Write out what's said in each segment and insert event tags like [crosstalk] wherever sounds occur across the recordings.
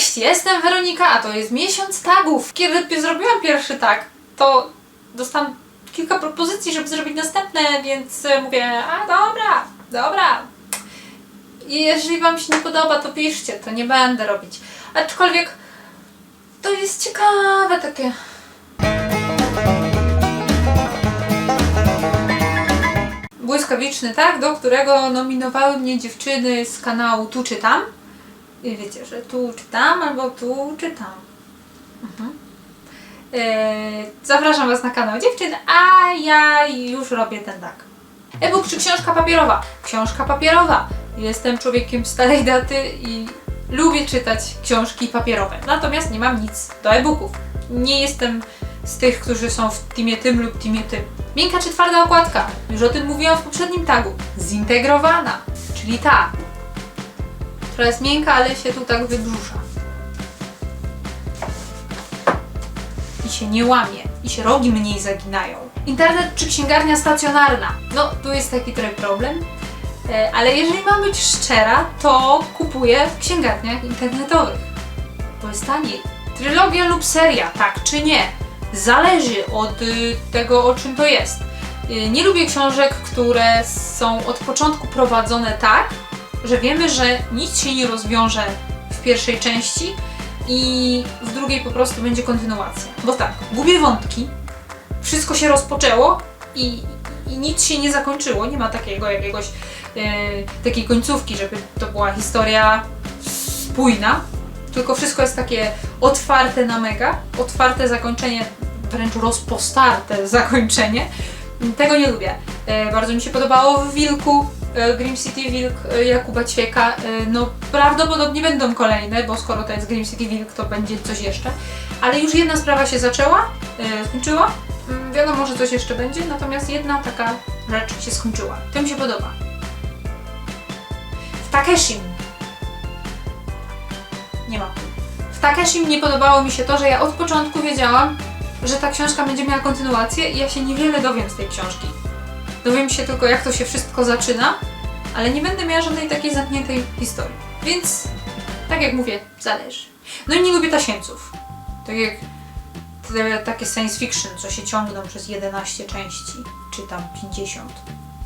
Cześć, jestem Weronika, a to jest miesiąc tagów. Kiedy zrobiłam pierwszy tag, to dostałam kilka propozycji, żeby zrobić następne, więc e, mówię, a dobra, dobra. I jeżeli Wam się nie podoba, to piszcie, to nie będę robić. Aczkolwiek to jest ciekawe takie. Błyskawiczny tag, do którego nominowały mnie dziewczyny z kanału Tu Czytam. I wiecie, że tu czytam albo tu czytam. Mhm. Eee, zapraszam Was na kanał dziewczyn, a ja już robię ten tak. E-book czy książka papierowa? Książka papierowa. Jestem człowiekiem starej daty i lubię czytać książki papierowe. Natomiast nie mam nic do e-booków. Nie jestem z tych, którzy są w teamie tym lub teamie tym. Miękka czy twarda okładka? Już o tym mówiłam w poprzednim tagu. Zintegrowana, czyli ta, która jest miękka, ale się tu tak wybrzusza. I się nie łamie, i się rogi mniej zaginają. Internet czy księgarnia stacjonarna? No, tu jest taki trochę problem, e, ale jeżeli mam być szczera, to kupuję w księgarniach internetowych, bo jest taniej. Trylogia lub seria, tak czy nie? Zależy od y, tego, o czym to jest. Y, Nie lubię książek, które są od początku prowadzone tak, że wiemy, że nic się nie rozwiąże w pierwszej części i w drugiej po prostu będzie kontynuacja. Bo tak, gubię wątki, wszystko się rozpoczęło i, i nic się nie zakończyło. Nie ma takiego jakiegoś e, takiej końcówki, żeby to była historia spójna, tylko wszystko jest takie otwarte na mega, otwarte zakończenie, wręcz rozpostarte zakończenie. Tego nie lubię. E, bardzo mi się podobało w Wilku, Grim City Wilk e, Jakuba Ćwieka. E, no prawdopodobnie będą kolejne, bo skoro to jest Grim City Wilk, to będzie coś jeszcze. Ale już jedna sprawa się zaczęła, e, skończyła. Mm, Wiadomo, że coś jeszcze będzie, natomiast jedna taka rzecz się skończyła. To mi się podoba. W Takeshim. Nie ma. W Takeshim nie podobało mi się to, że ja od początku wiedziałam, że ta książka będzie miała kontynuację i ja się niewiele dowiem z tej książki. Dowiem się tylko, jak to się wszystko zaczyna, ale nie będę miała żadnej takiej zamkniętej historii. Więc, tak jak mówię, zależy. No i nie lubię tasiemców. Tak jak te, takie science fiction, co się ciągną przez 11 części, czy tam 50.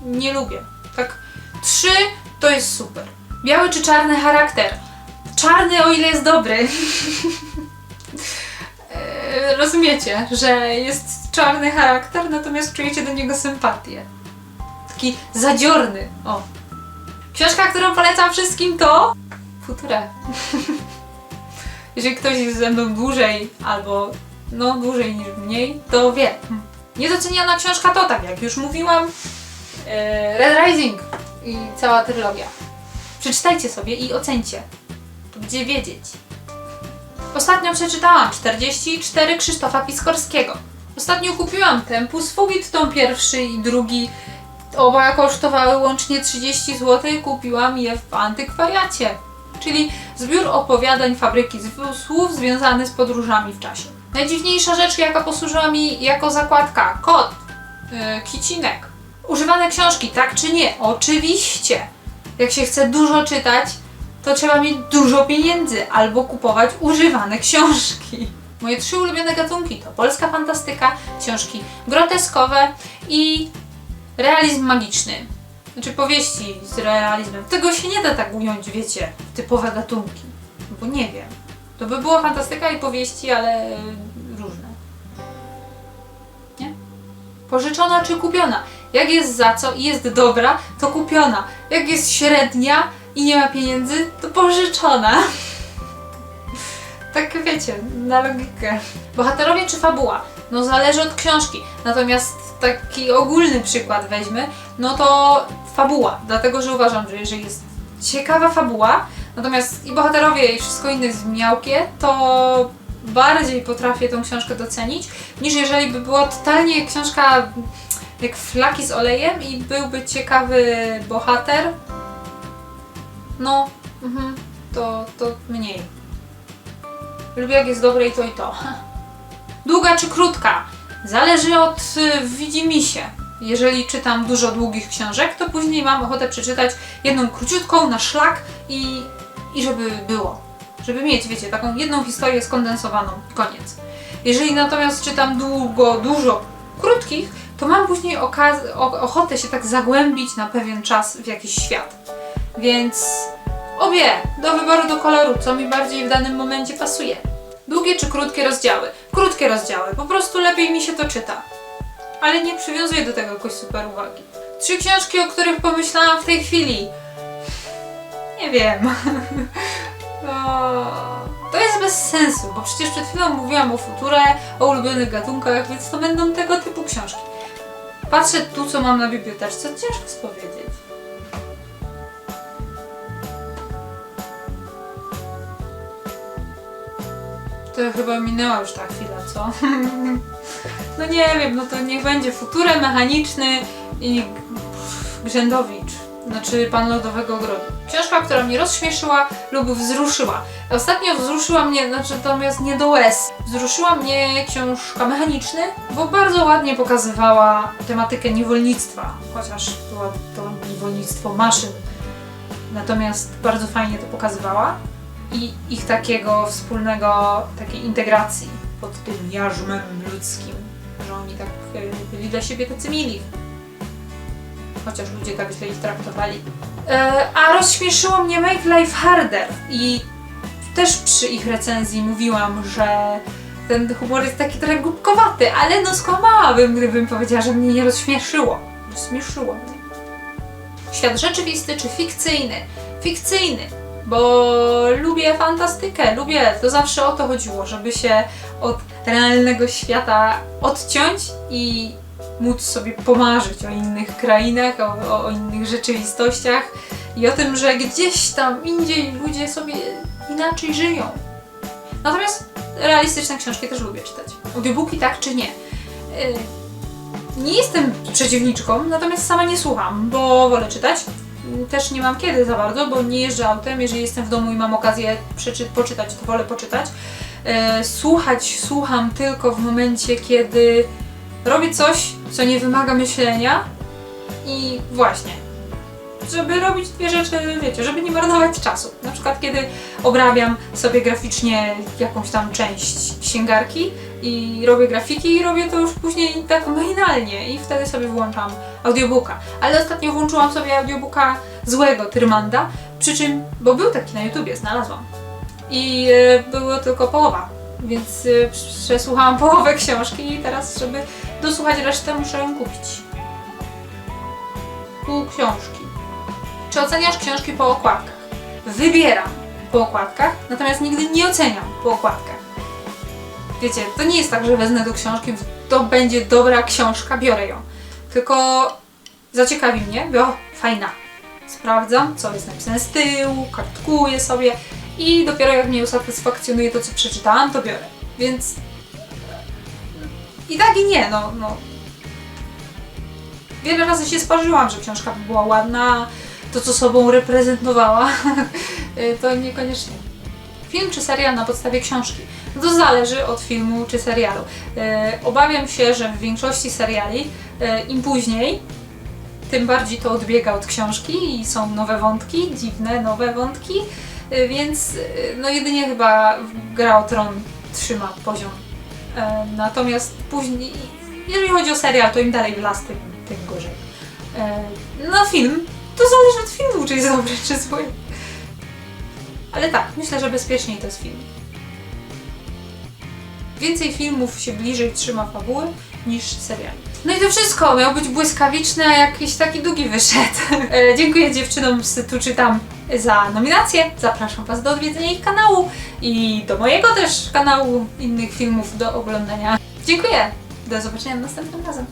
Nie lubię. Tak, trzy to jest super. Biały czy czarny charakter? Czarny, o ile jest dobry. [laughs] E, Rozumiecie, że jest czarny charakter, natomiast czujecie do niego sympatię. Taki zadziorny. O. Książka, którą polecam wszystkim to Futura. [laughs] Jeżeli ktoś jest ze mną dłużej albo no dłużej niż mniej, to wie. Niedoceniana książka to, tak jak już mówiłam, e, Red Rising i cała trylogia. Przeczytajcie sobie i ocencie. Gdzie wiedzieć. Ostatnio przeczytałam 44 Krzysztofa Piskorskiego. Ostatnio kupiłam Tempus Fugit, tom pierwszy i drugi. Oba kosztowały łącznie 30 zł. Kupiłam je w antykwariacie. Czyli zbiór opowiadań fabryki słów związany z podróżami w czasie. Najdziwniejsza rzecz, jaka posłużyła mi jako zakładka. Kot. Yy, kicinek. Używane książki, tak czy nie? Oczywiście. Jak się chce dużo czytać, to trzeba mieć dużo pieniędzy albo kupować używane książki. Moje trzy ulubione gatunki to polska fantastyka, książki groteskowe i realizm magiczny. Znaczy powieści z realizmem. Tego się nie da tak ująć, wiecie, w typowe gatunki. Bo nie wiem. To by było fantastyka i powieści, ale różne. Nie? Pożyczona czy kupiona? Jak jest za co i jest dobra, to kupiona. Jak jest średnia i nie ma pieniędzy, to pożyczona. Tak wiecie, na logikę. Bohaterowie czy fabuła? No zależy od książki. Natomiast taki ogólny przykład weźmy, no to fabuła. Dlatego, że uważam, że jeżeli jest ciekawa fabuła, natomiast i bohaterowie i wszystko inne jest miałkie, to bardziej potrafię tą książkę docenić, niż jeżeli by była totalnie książka jak flaki z olejem i byłby ciekawy bohater, no, mhm, to, to mniej. Lubię jak jest dobre i to i to. [laughs] Długa czy krótka? Zależy od y, widzimisię. Jeżeli czytam dużo długich książek, to później mam ochotę przeczytać jedną króciutką na szlak i, i żeby było. Żeby mieć, wiecie, taką jedną historię skondensowaną. Koniec. Jeżeli natomiast czytam długo, dużo krótkich, to mam później ochotę się tak zagłębić na pewien czas w jakiś świat. Więc obie do wyboru do koloru, co mi bardziej w danym momencie pasuje. Długie czy krótkie rozdziały? Krótkie rozdziały, po prostu lepiej mi się to czyta. Ale nie przywiązuję do tego jakoś super uwagi. Trzy książki, o których pomyślałam w tej chwili. Nie wiem. [laughs] No, to jest bez sensu, bo przecież przed chwilą mówiłam o futurze, o ulubionych gatunkach, więc to będą tego typu książki. Patrzę tu, co mam na biblioteczce, ciężko powiedzieć. To chyba minęła już ta chwila, co? [laughs] no nie wiem, no to niech będzie futurę mechaniczny i Grzędowicz, znaczy Pan Lodowego Ogrodu. Książka, która mnie rozśmieszyła lub wzruszyła. Ostatnio wzruszyła mnie, znaczy natomiast nie do łez. Wzruszyła mnie książka mechaniczny, bo bardzo ładnie pokazywała tematykę niewolnictwa, chociaż było to niewolnictwo maszyn. Natomiast bardzo fajnie to pokazywała i ich takiego wspólnego, takiej integracji pod tym jarzmem ludzkim, że oni tak e, byli dla siebie tacy mili. Chociaż ludzie tak źle ich traktowali. E, a rozśmieszyło mnie Make Life Harder i też przy ich recenzji mówiłam, że ten humor jest taki trochę głupkowaty, ale no skłamałabym, gdybym powiedziała, że mnie nie rozśmieszyło. Rozśmieszyło mnie. Świat rzeczywisty czy fikcyjny? Fikcyjny, bo lubię fantastykę, lubię, to zawsze o to chodziło, żeby się od realnego świata odciąć i móc sobie pomarzyć o innych krainach, o, o, innych rzeczywistościach i o tym, że gdzieś tam indziej ludzie sobie inaczej żyją. Natomiast realistyczne książki też lubię czytać. Audiobooki tak czy nie. Yy, Nie jestem przeciwniczką, natomiast sama nie słucham, bo wolę czytać. Też nie mam kiedy za bardzo, bo nie jeżdżę autem. Jeżeli jestem w domu i mam okazję przeczy- poczytać, to wolę poczytać. Yy, Słuchać słucham tylko w momencie, kiedy robię coś, co nie wymaga myślenia i właśnie, żeby robić dwie rzeczy, wiecie, żeby nie marnować czasu. Na przykład kiedy obrabiam sobie graficznie jakąś tam część księgarki i robię grafiki i robię to już później tak machinalnie i wtedy sobie włączam audiobooka. Ale ostatnio włączyłam sobie audiobooka złego Tyrmanda, przy czym, bo był taki na YouTubie, znalazłam. I e, było tylko połowa, więc e, przesłuchałam połowę książki i teraz, żeby dosłuchać resztę, muszę ją kupić. Pół książki. Czy oceniasz książki po okładkach? Wybieram po okładkach, natomiast nigdy nie oceniam po okładkach. Wiecie, to nie jest tak, że wezmę do książki, to będzie dobra książka, biorę ją. Tylko zaciekawi mnie, bo fajna. Sprawdzam, co jest napisane z tyłu, kartkuję sobie i dopiero jak mnie usatysfakcjonuje to, co przeczytałam, to biorę. Więc i tak i nie, no, no. Wiele razy się sparzyłam, że książka by była ładna, to co sobą reprezentowała, y, [laughs] to niekoniecznie. Film czy serial na podstawie książki? No to zależy od filmu czy serialu. Y, Obawiam się, że w większości seriali im później, tym bardziej to odbiega od książki i są nowe wątki, dziwne nowe wątki, y, więc y, no jedynie chyba Gra o Tron trzyma poziom. E, Natomiast później, jeżeli chodzi o serial, to im dalej w las, tym, tym gorzej. E, No film, to zależy od filmu, czy jest dobry, czy zły. Ale tak, myślę, że bezpieczniej to jest film. Więcej filmów się bliżej trzyma fabuły niż seriali. No i to wszystko. Miał być błyskawiczny, a jakiś taki długi wyszedł. [laughs] E, dziękuję dziewczynom z Tu Czytam za nominację. Zapraszam Was do odwiedzenia ich kanału i do mojego też kanału innych filmów do oglądania. Dziękuję. Do zobaczenia następnym razem.